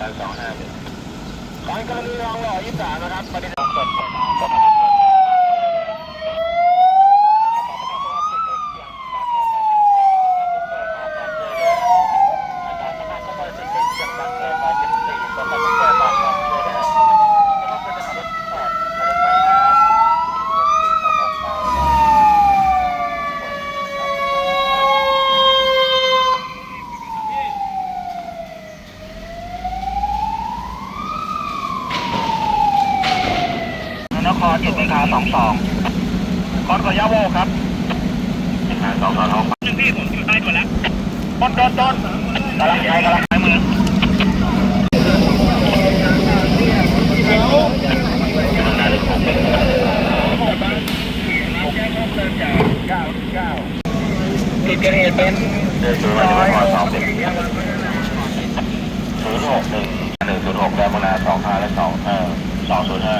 การสองห้าหนึ่งขอกรณีรองหล่อยี่สามนะครับปฏิ บัตินครอยู่ในขาสองสองคอนกอยาโวครับสองสองหนึ่งพี่ผมอยู่ใต้ตัวแล้วต้นต้นต้นกำลังใจกำลังใจมือจุดเกิดเหตุเป็นเดินศูนย์วันที่นครสองเป็นศูนย์หกหนึ่งหนึ่งศูนย์หกแรมนาสองห้าและสองเออสองศูนย์ห้า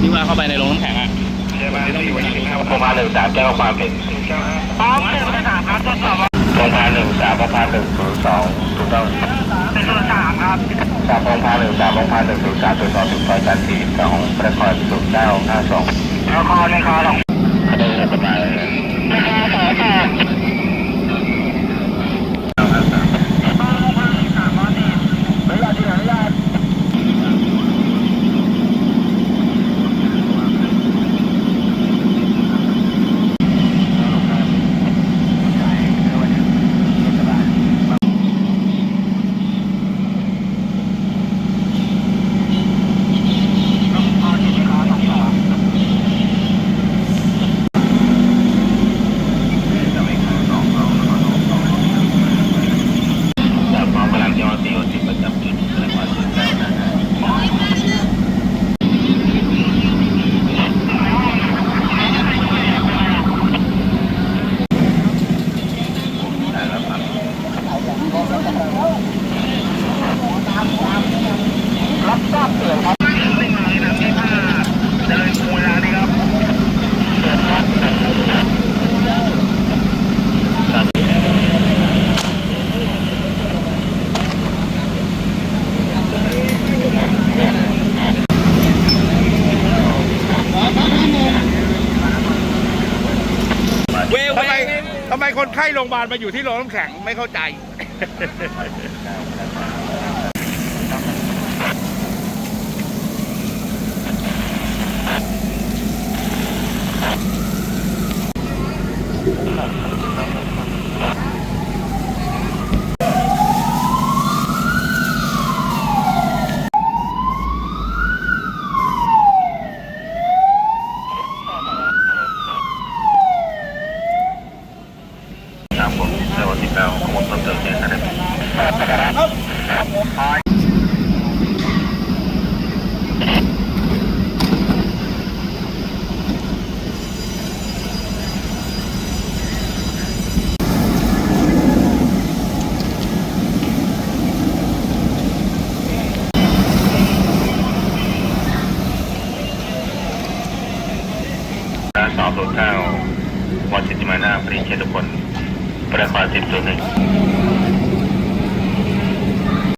ที่ว่าเข้าไปในโรงน้ำแข็งอะประมาณหนึ่งสามแจ้งความผิดพร้อมหนึ่งสามครับตรวจสอบ โรงพยาบาลหนึ่งสามโรงพยาบาลหนึ่งศูนย์สองถูกต้องเป็นศูนย์สามครับสามโรงพยาบาลหนึ่งสามโรงพยาบาลหนึ่งศูนย์สามตรวจสอบถึงซองจันสี่สองประกอบศูนย์เก้าห้าสองประครในคอหลงคดีประมายนครสองสองจากกองกำลังยอสี่สิบประจำจุดพระนครศูนย์เก้าห้าห้า รับทราบเตือนครับไม่มาเลยนะที่ห้าเจริญกรุงเวลานี้ครับ เวล ทำไมทำไมคนไข้โรงพยาบาลมาอยู่ที่โรงน้ำแข็งไม่เข้าใจ ครับผมในวันที่เก้าข้อมูลเพิ่มเติมแจ้งนะครับสองศูนาวันสิทธิมานาปริเชตุพล ปร